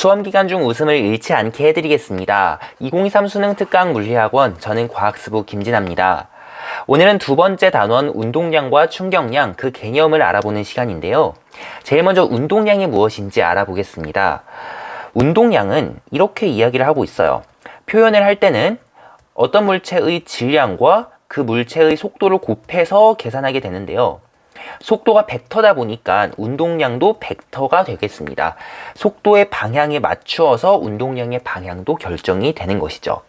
수험 기간 중 웃음을 잃지 않게 해드리겠습니다. 2023 수능 특강 물리학원 저는 과학스부 김진아입니다. 오늘은 두 번째 단원 운동량과 충격량 그 개념을 알아보는 시간인데요. 제일 먼저 운동량이 무엇인지 알아보겠습니다. 운동량은 이렇게 이야기를 하고 있어요. 표현을 할 때는 어떤 물체의 질량과 그 물체의 속도를 곱해서 계산하게 되는데요. 속도가 벡터다 보니까 운동량도 벡터가 되겠습니다. 속도의 방향에 맞추어서 운동량의 방향도 결정이 되는 것이죠.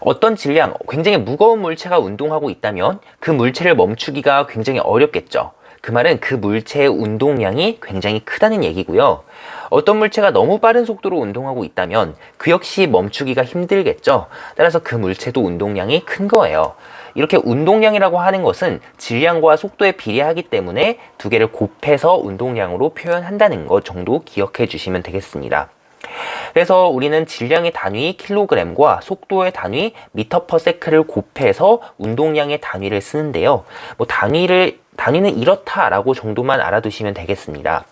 어떤 질량, 굉장히 무거운 물체가 운동하고 있다면 그 물체를 멈추기가 굉장히 어렵겠죠. 그 말은 그 물체의 운동량이 굉장히 크다는 얘기고요. 어떤 물체가 너무 빠른 속도로 운동하고 있다면 그 역시 멈추기가 힘들겠죠. 따라서 그 물체도 운동량이 큰 거예요. 이렇게 운동량이라고 하는 것은 질량과 속도에 비례하기 때문에 두 개를 곱해서 운동량으로 표현한다는 것 정도 기억해 주시면 되겠습니다. 그래서 우리는 질량의 단위 킬로그램과 속도의 단위 미터 퍼 세크를 곱해서 운동량의 단위를 쓰는데요. 뭐 단위를 단위는 이렇다라고 정도만 알아두시면 되겠습니다.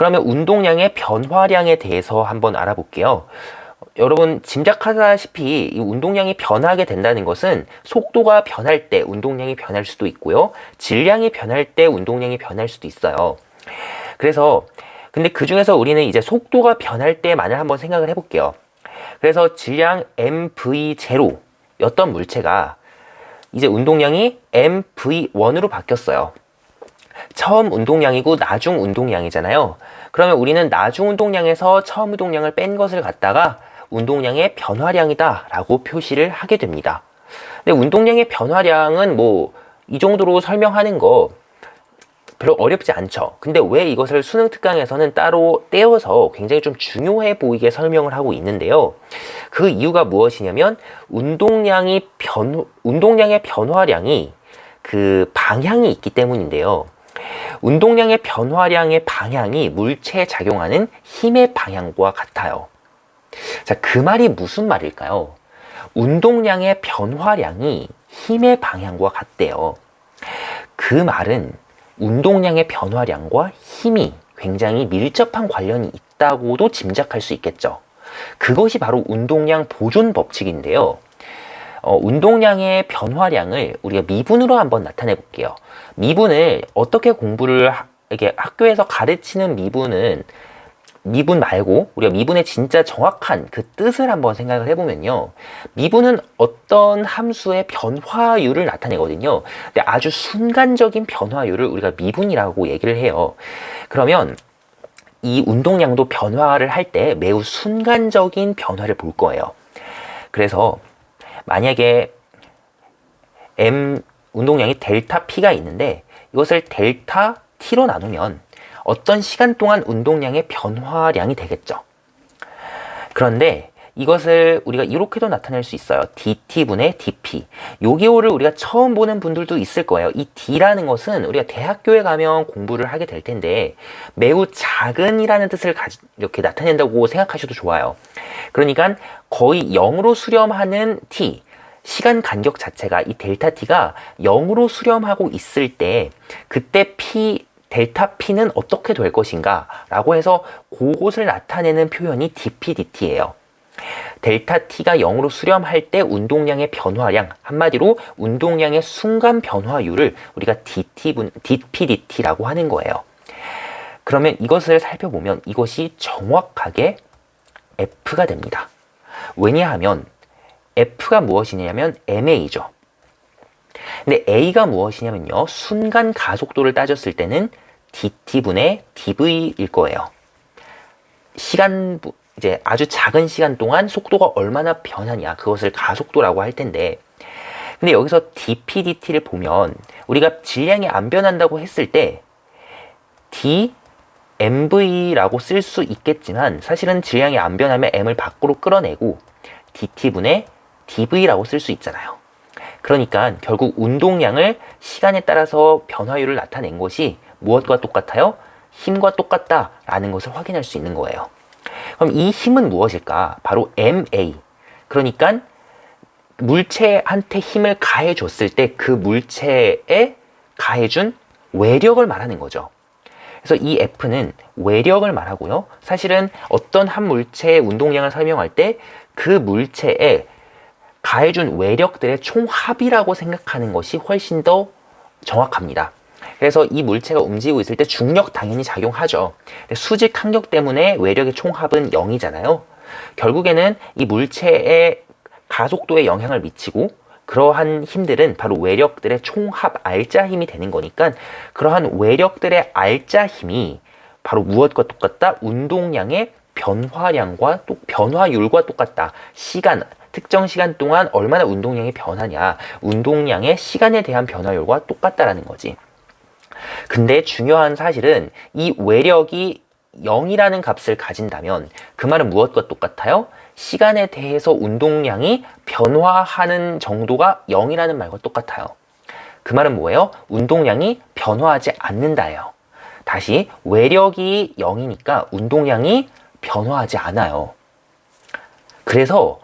그러면 운동량의 변화량에 대해서 한번 알아볼게요. 여러분 짐작하다시피 이 운동량이 변하게 된다는 것은 속도가 변할 때 운동량이 변할 수도 있고요. 질량이 변할 때 운동량이 변할 수도 있어요. 그래서 근데 그 중에서 우리는 이제 속도가 변할 때만을 한번 생각을 해볼게요. 그래서 질량 mv0였던 물체가 이제 운동량이 mv1으로 바뀌었어요. 처음 운동량이고 나중 운동량이잖아요. 그러면 우리는 나중 운동량에서 처음 운동량을 뺀 것을 갖다가 운동량의 변화량이다 라고 표시를 하게 됩니다. 근데 운동량의 변화량은 뭐 이 정도로 설명하는 거 별로 어렵지 않죠. 근데 왜 이것을 수능 특강에서는 따로 떼어서 굉장히 좀 중요해 보이게 설명을 하고 있는데요. 그 이유가 무엇이냐면 운동량이 변 운동량의 변화량이 그 방향이 있기 때문인데요. 운동량의 변화량의 방향이 물체에 작용하는 힘의 방향과 같아요. 자, 그 말이 무슨 말일까요? 운동량의 변화량이 힘의 방향과 같대요. 그 말은 운동량의 변화량과 힘이 굉장히 밀접한 관련이 있다고도 짐작할 수 있겠죠. 그것이 바로 운동량 보존 법칙인데요. 어, 운동량의 변화량을 우리가 미분으로 한번 나타내 볼게요. 미분을 어떻게 공부를 하, 이게 학교에서 가르치는 미분은 미분 말고 우리가 미분의 진짜 정확한 그 뜻을 한번 생각을 해보면요. 미분은 어떤 함수의 변화율을 나타내거든요. 근데 아주 순간적인 변화율을 우리가 미분이라고 얘기를 해요. 그러면 이 운동량도 변화를 할 때 매우 순간적인 변화를 볼 거예요. 그래서 만약에 m 운동량이 델타 p가 있는데 이것을 델타 t로 나누면 어떤 시간 동안 운동량의 변화량이 되겠죠. 그런데 이것을 우리가 이렇게도 나타낼 수 있어요. dt분의 dp. 요 기호를 우리가 처음 보는 분들도 있을 거예요. 이 d라는 것은 우리가 대학교에 가면 공부를 하게 될 텐데 매우 작은이라는 뜻을 이렇게 나타낸다고 생각하셔도 좋아요. 그러니까 거의 0으로 수렴하는 t. 시간 간격 자체가 이 델타 t가 0으로 수렴하고 있을 때 그때 p 델타 P는 어떻게 될 것인가 라고 해서 그것을 나타내는 표현이 dPdt예요. 델타 T가 0으로 수렴할 때 운동량의 변화량, 한마디로 운동량의 순간 변화율을 우리가 dT, dPdt라고 하는 거예요. 그러면 이것을 살펴보면 이것이 정확하게 F가 됩니다. 왜냐하면 F가 무엇이냐면 MA죠. 근데 A가 무엇이냐면요. 순간 가속도를 따졌을 때는 dt분의 dv일 거예요. 시간, 이제 아주 작은 시간 동안 속도가 얼마나 변하냐. 그것을 가속도라고 할 텐데. 근데 여기서 dp, dt를 보면 우리가 질량이 안 변한다고 했을 때 d, mv라고 쓸 수 있겠지만 사실은 질량이 안 변하면 m을 밖으로 끌어내고 dt분의 dv라고 쓸 수 있잖아요. 그러니까 결국 운동량을 시간에 따라서 변화율을 나타낸 것이 무엇과 똑같아요? 힘과 똑같다라는 것을 확인할 수 있는 거예요. 그럼 이 힘은 무엇일까? 바로 MA. 그러니까 물체한테 힘을 가해 줬을 때 그 물체에 가해준 외력을 말하는 거죠. 그래서 이 F는 외력을 말하고요. 사실은 어떤 한 물체의 운동량을 설명할 때 그 물체에 가해준 외력들의 총합이라고 생각하는 것이 훨씬 더 정확합니다. 그래서 이 물체가 움직이고 있을 때 중력 당연히 작용하죠. 수직 항력 때문에 외력의 총합은 0이잖아요. 결국에는 이 물체의 가속도에 영향을 미치고 그러한 힘들은 바로 외력들의 총합 알자 힘이 되는 거니까 그러한 외력들의 알자 힘이 바로 무엇과 똑같다? 운동량의 변화량과 또 변화율과 똑같다. 시간 특정 시간 동안 얼마나 운동량이 변하냐. 운동량의 시간에 대한 변화율과 똑같다라는 거지. 근데 중요한 사실은 이 외력이 0이라는 값을 가진다면 그 말은 무엇과 똑같아요? 시간에 대해서 운동량이 변화하는 정도가 0이라는 말과 똑같아요. 그 말은 뭐예요? 운동량이 변화하지 않는다예요. 다시 외력이 0이니까 운동량이 변화하지 않아요. 그래서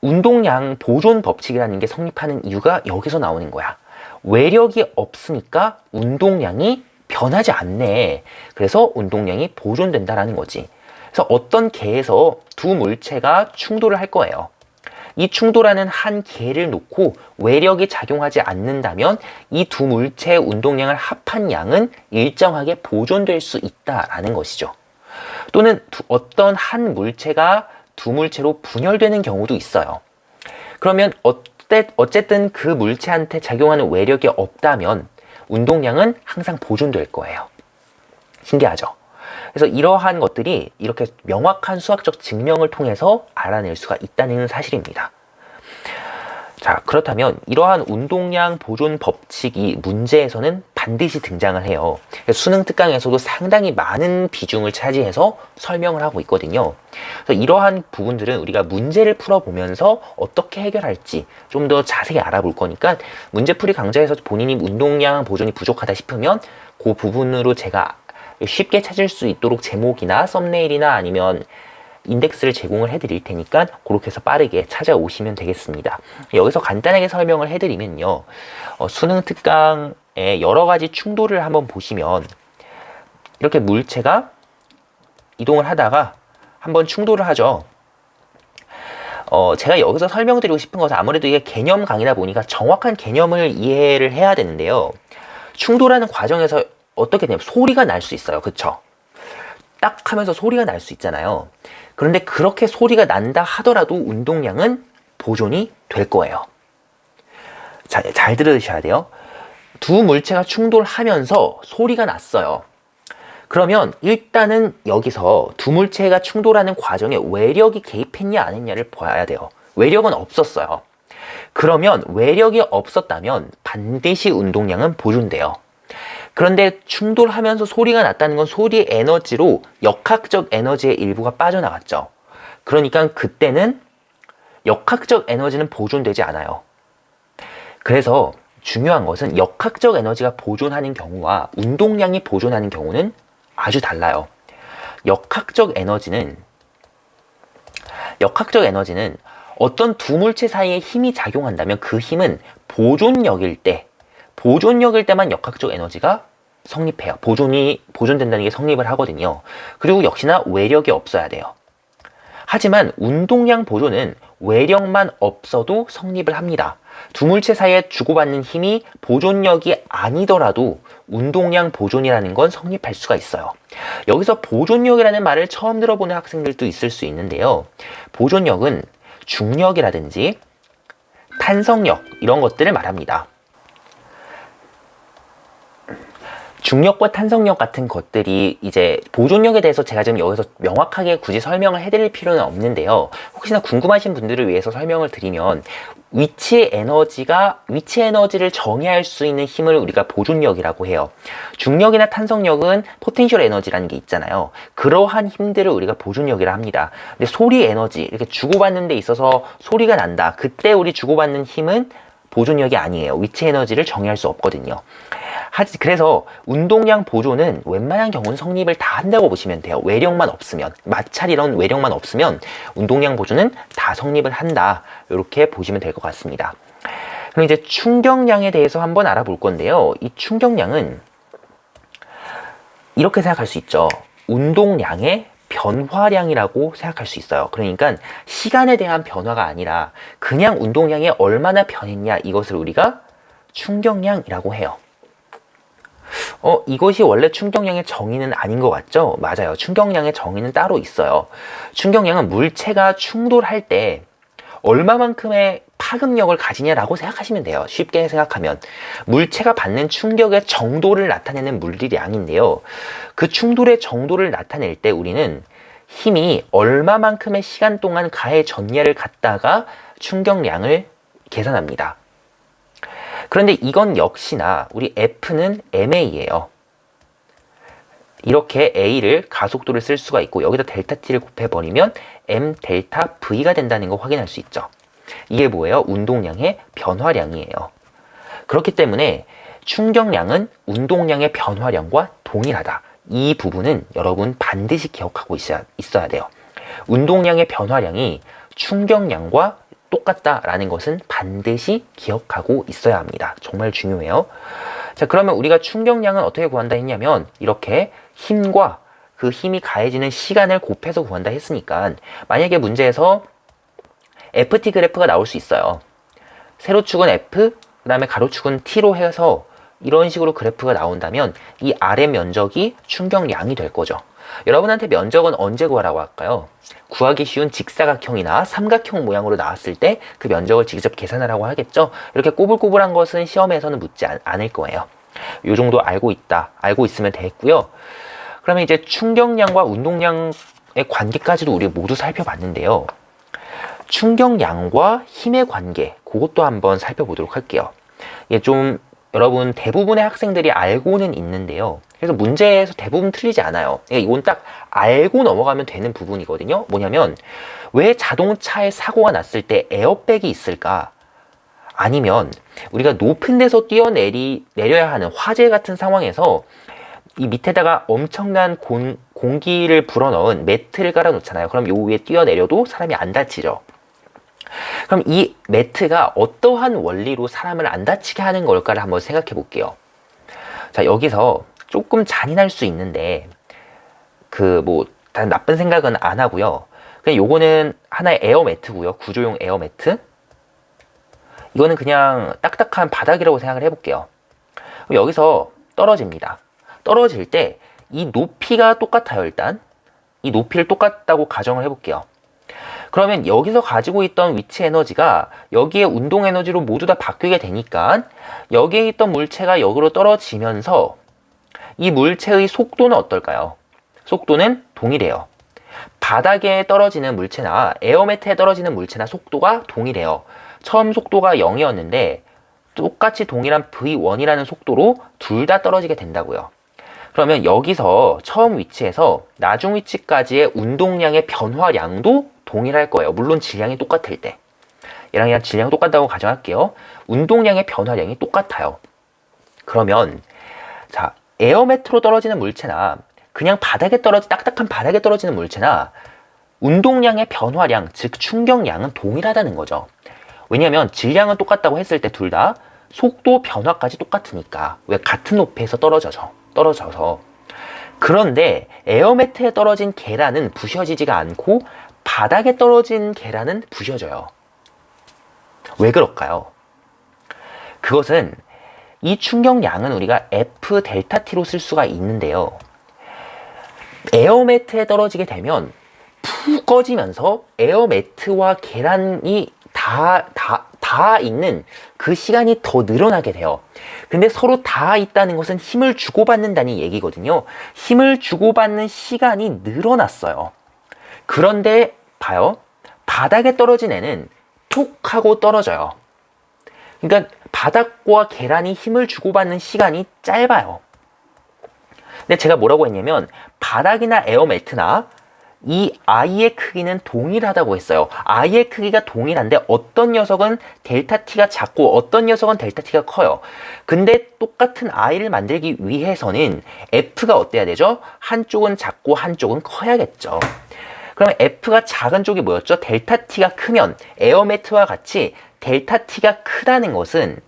운동량 보존 법칙이라는 게 성립하는 이유가 여기서 나오는 거야. 외력이 없으니까 운동량이 변하지 않네. 그래서 운동량이 보존된다라는 거지. 그래서 어떤 개에서 두 물체가 충돌을 할 거예요. 이 충돌하는 한 개를 놓고 외력이 작용하지 않는다면 이 두 물체의 운동량을 합한 양은 일정하게 보존될 수 있다라는 것이죠. 또는 두, 어떤 한 물체가 두 물체로 분열되는 경우도 있어요. 그러면 어쨌든 그 물체한테 작용하는 외력이 없다면 운동량은 항상 보존될 거예요. 신기하죠? 그래서 이러한 것들이 이렇게 명확한 수학적 증명을 통해서 알아낼 수가 있다는 사실입니다. 자, 그렇다면 이러한 운동량 보존 법칙이 문제에서는 반드시 등장을 해요. 수능 특강에서도 상당히 많은 비중을 차지해서 설명을 하고 있거든요. 그래서 이러한 부분들은 우리가 문제를 풀어보면서 어떻게 해결할지 좀 더 자세히 알아볼 거니까 문제풀이 강좌에서 본인이 운동량 보존이 부족하다 싶으면 그 부분으로 제가 쉽게 찾을 수 있도록 제목이나 썸네일이나 아니면 인덱스를 제공을 해드릴 테니까 그렇게 해서 빠르게 찾아오시면 되겠습니다. 여기서 간단하게 설명을 해드리면요. 어, 수능 특강의 여러 가지 충돌을 한번 보시면 이렇게 물체가 이동을 하다가 한번 충돌을 하죠. 어, 제가 여기서 설명드리고 싶은 것은 아무래도 이게 개념 강의다 보니까 정확한 개념을 이해를 해야 되는데요. 충돌하는 과정에서 어떻게 되냐면 소리가 날 수 있어요. 그쵸? 딱 하면서 소리가 날 수 있잖아요. 그런데 그렇게 소리가 난다 하더라도 운동량은 보존이 될 거예요. 자, 잘 들으셔야 돼요. 두 물체가 충돌하면서 소리가 났어요. 그러면 일단은 여기서 두 물체가 충돌하는 과정에 외력이 개입했냐 안 했냐를 봐야 돼요. 외력은 없었어요. 그러면 외력이 없었다면 반드시 운동량은 보존돼요. 그런데 충돌하면서 소리가 났다는 건 소리의 에너지로 역학적 에너지의 일부가 빠져나갔죠. 그러니까 그때는 역학적 에너지는 보존되지 않아요. 그래서 중요한 것은 역학적 에너지가 보존하는 경우와 운동량이 보존하는 경우는 아주 달라요. 역학적 에너지는 역학적 에너지는 어떤 두 물체 사이에 힘이 작용한다면 그 힘은 보존력일 때 보존력일 때만 역학적 에너지가 성립해요. 보존이, 보존된다는 게 성립을 하거든요. 그리고 역시나 외력이 없어야 돼요. 하지만 운동량 보존은 외력만 없어도 성립을 합니다. 두 물체 사이에 주고받는 힘이 보존력이 아니더라도 운동량 보존이라는 건 성립할 수가 있어요. 여기서 보존력이라는 말을 처음 들어보는 학생들도 있을 수 있는데요. 보존력은 중력이라든지 탄성력 이런 것들을 말합니다. 중력과 탄성력 같은 것들이 이제 보존력에 대해서 제가 지금 여기서 명확하게 굳이 설명을 해드릴 필요는 없는데요. 혹시나 궁금하신 분들을 위해서 설명을 드리면 위치 에너지가 위치 에너지를 정의할 수 있는 힘을 우리가 보존력이라고 해요. 중력이나 탄성력은 포텐셜 에너지라는 게 있잖아요. 그러한 힘들을 우리가 보존력이라 합니다. 근데 소리 에너지 이렇게 주고받는 데 있어서 소리가 난다. 그때 우리 주고받는 힘은 보존력이 아니에요. 위치 에너지를 정의할 수 없거든요. 하지 그래서 운동량 보존은 웬만한 경우는 성립을 다 한다고 보시면 돼요. 외력만 없으면 마찰 이런 외력만 없으면 운동량 보존은 다 성립을 한다. 이렇게 보시면 될 것 같습니다. 그럼 이제 충격량에 대해서 한번 알아볼 건데요. 이 충격량은 이렇게 생각할 수 있죠. 운동량의 변화량이라고 생각할 수 있어요. 그러니까 시간에 대한 변화가 아니라 그냥 운동량이 얼마나 변했냐 이것을 우리가 충격량이라고 해요. 어, 이것이 원래 충격량의 정의는 아닌 것 같죠? 맞아요. 충격량의 정의는 따로 있어요. 충격량은 물체가 충돌할 때 얼마만큼의 파급력을 가지냐라고 생각하시면 돼요. 쉽게 생각하면. 물체가 받는 충격의 정도를 나타내는 물리량인데요. 그 충돌의 정도를 나타낼 때 우리는 힘이 얼마만큼의 시간 동안 가해졌냐를 갖다가 충격량을 계산합니다. 그런데 이건 역시나 우리 F는 ma예요. 이렇게 a를 가속도를 쓸 수가 있고 여기다 델타 t를 곱해버리면 m 델타 v가 된다는 거 확인할 수 있죠. 이게 뭐예요? 운동량의 변화량이에요. 그렇기 때문에 충격량은 운동량의 변화량과 동일하다. 이 부분은 여러분 반드시 기억하고 있어야, 있어야 돼요. 운동량의 변화량이 충격량과 똑같다라는 것은 반드시 기억하고 있어야 합니다. 정말 중요해요. 자, 그러면 우리가 충격량은 어떻게 구한다 했냐면 이렇게 힘과 그 힘이 가해지는 시간을 곱해서 구한다 했으니까 만약에 문제에서 FT 그래프가 나올 수 있어요. 세로축은 F, 그 다음에 가로축은 T로 해서 이런 식으로 그래프가 나온다면 이 아래 면적이 충격량이 될 거죠. 여러분한테 면적은 언제 구하라고 할까요? 구하기 쉬운 직사각형이나 삼각형 모양으로 나왔을 때 그 면적을 직접 계산하라고 하겠죠? 이렇게 꼬불꼬불한 것은 시험에서는 묻지 않을 거예요. 이 정도 알고 있다. 알고 있으면 됐고요. 그러면 이제 충격량과 운동량의 관계까지도 우리 모두 살펴봤는데요. 충격량과 힘의 관계, 그것도 한번 살펴보도록 할게요. 이게 좀 여러분 대부분의 학생들이 알고는 있는데요. 그래서 문제에서 대부분 틀리지 않아요. 그러니까 이건 딱 알고 넘어가면 되는 부분이거든요. 뭐냐면 왜 자동차에 사고가 났을 때 에어백이 있을까? 아니면 우리가 높은 데서 뛰어내리 내려야 하는 화재 같은 상황에서 이 밑에다가 엄청난 공, 공기를 불어넣은 매트를 깔아 놓잖아요. 그럼 요 위에 뛰어내려도 사람이 안 다치죠. 그럼 이 매트가 어떠한 원리로 사람을 안 다치게 하는 걸까를 한번 생각해 볼게요. 자, 여기서 조금 잔인할 수 있는데, 그, 뭐, 나쁜 생각은 안 하고요. 그냥 요거는 하나의 에어 매트고요. 구조용 에어 매트. 이거는 그냥 딱딱한 바닥이라고 생각을 해볼게요. 여기서 떨어집니다. 떨어질 때 이 높이가 똑같아요, 일단. 이 높이를 똑같다고 가정을 해볼게요. 그러면 여기서 가지고 있던 위치 에너지가 여기에 운동 에너지로 모두 다 바뀌게 되니까 여기에 있던 물체가 여기로 떨어지면서 이 물체의 속도는 어떨까요? 속도는 동일해요. 바닥에 떨어지는 물체나 에어매트에 떨어지는 물체나 속도가 동일해요. 처음 속도가 0이었는데 똑같이 동일한 V1이라는 속도로 둘 다 떨어지게 된다고요. 그러면 여기서 처음 위치에서 나중 위치까지의 운동량의 변화량도 동일할 거예요. 물론 질량이 똑같을 때. 얘랑 얘랑 질량이 똑같다고 가정할게요. 운동량의 변화량이 똑같아요. 그러면 자 에어매트로 떨어지는 물체나 그냥 바닥에 떨어지 딱딱한 바닥에 떨어지는 물체나 운동량의 변화량 즉 충격량은 동일하다는 거죠. 왜냐하면 질량은 똑같다고 했을 때 둘 다 속도 변화까지 똑같으니까 왜 같은 높이에서 떨어져서 떨어져서 그런데 에어매트에 떨어진 계란은 부셔지지가 않고 바닥에 떨어진 계란은 부셔져요. 왜 그럴까요? 그것은 이 충격량은 우리가 F 델타 T로 쓸 수가 있는데요. 에어매트에 떨어지게 되면 푹 꺼지면서 에어매트와 계란이 다, 다, 다 있는 그 시간이 더 늘어나게 돼요. 근데 서로 다 있다는 것은 힘을 주고받는다는 얘기거든요. 힘을 주고받는 시간이 늘어났어요. 그런데 봐요. 바닥에 떨어진 애는 톡 하고 떨어져요. 그러니까 바닥과 계란이 힘을 주고받는 시간이 짧아요. 근데 제가 뭐라고 했냐면 바닥이나 에어매트나 이 아이의 크기는 동일하다고 했어요. 아이의 크기가 동일한데 어떤 녀석은 델타 t가 작고 어떤 녀석은 델타 t가 커요. 근데 똑같은 아이를 만들기 위해서는 f가 어때야 되죠? 한쪽은 작고 한쪽은 커야겠죠. 그러면 F가 작은 쪽이 뭐였죠? 델타 T가 크면 에어매트와 같이 델타 T가 크다는 것은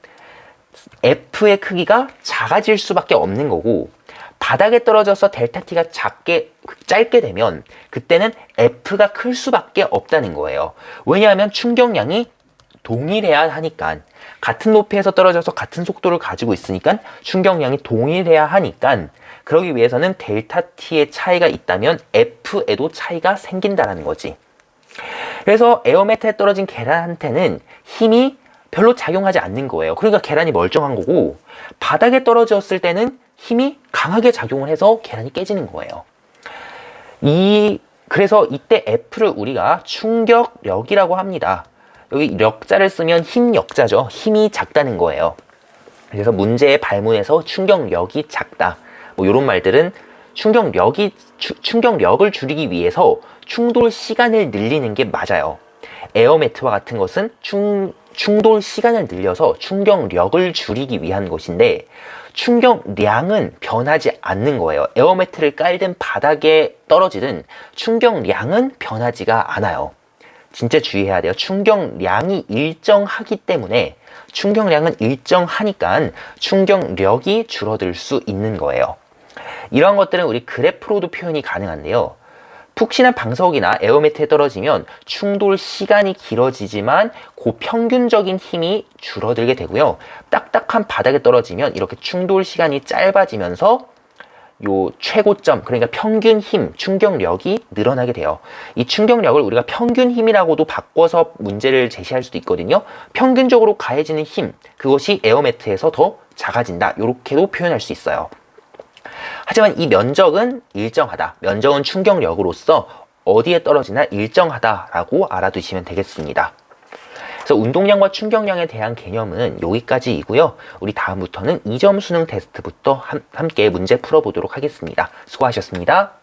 F의 크기가 작아질 수밖에 없는 거고 바닥에 떨어져서 델타 t가 작게 짧게 되면 그때는 F가 클 수밖에 없다는 거예요. 왜냐하면 충격량이 동일해야 하니까 같은 높이에서 떨어져서 같은 속도를 가지고 있으니까 충격량이 동일해야 하니까 그러기 위해서는 델타 t의 차이가 있다면 F에도 차이가 생긴다라는 거지. 그래서 에어매트에 떨어진 계란한테는 힘이 별로 작용하지 않는 거예요. 그러니까 계란이 멀쩡한 거고 바닥에 떨어졌을 때는 힘이 강하게 작용을 해서 계란이 깨지는 거예요. 이 그래서 이때 F를 우리가 충격력이라고 합니다. 여기 력자를 쓰면 힘 역자죠. 힘이 작다는 거예요. 그래서 문제의 발문에서 충격력이 작다. 뭐 이런 말들은 충격력이 추- 충격력을 줄이기 위해서 충돌 시간을 늘리는 게 맞아요. 에어매트와 같은 것은 충, 충돌 시간을 늘려서 충격력을 줄이기 위한 것인데 충격량은 변하지 않는 거예요. 에어매트를 깔든 바닥에 떨어지든 충격량은 변하지가 않아요. 진짜 주의해야 돼요. 충격량이 일정하기 때문에 충격량은 일정하니까 충격력이 줄어들 수 있는 거예요. 이러한 것들은 우리 그래프로도 표현이 가능한데요. 푹신한 방석이나 에어매트에 떨어지면 충돌 시간이 길어지지만 고평균적인 힘이 줄어들게 되고요. 딱딱한 바닥에 떨어지면 이렇게 충돌 시간이 짧아지면서 요 최고점 그러니까 평균 힘 충격력이 늘어나게 돼요. 이 충격력을 우리가 평균 힘이라고도 바꿔서 문제를 제시할 수도 있거든요. 평균적으로 가해지는 힘 그것이 에어매트에서 더 작아진다. 이렇게도 표현할 수 있어요. 하지만 이 면적은 일정하다. 면적은 충격력으로서 어디에 떨어지나 일정하다라고 알아두시면 되겠습니다. 그래서 운동량과 충격량에 대한 개념은 여기까지이고요. 우리 다음부터는 2점 수능 테스트부터 함- 함께 문제 풀어보도록 하겠습니다. 수고하셨습니다.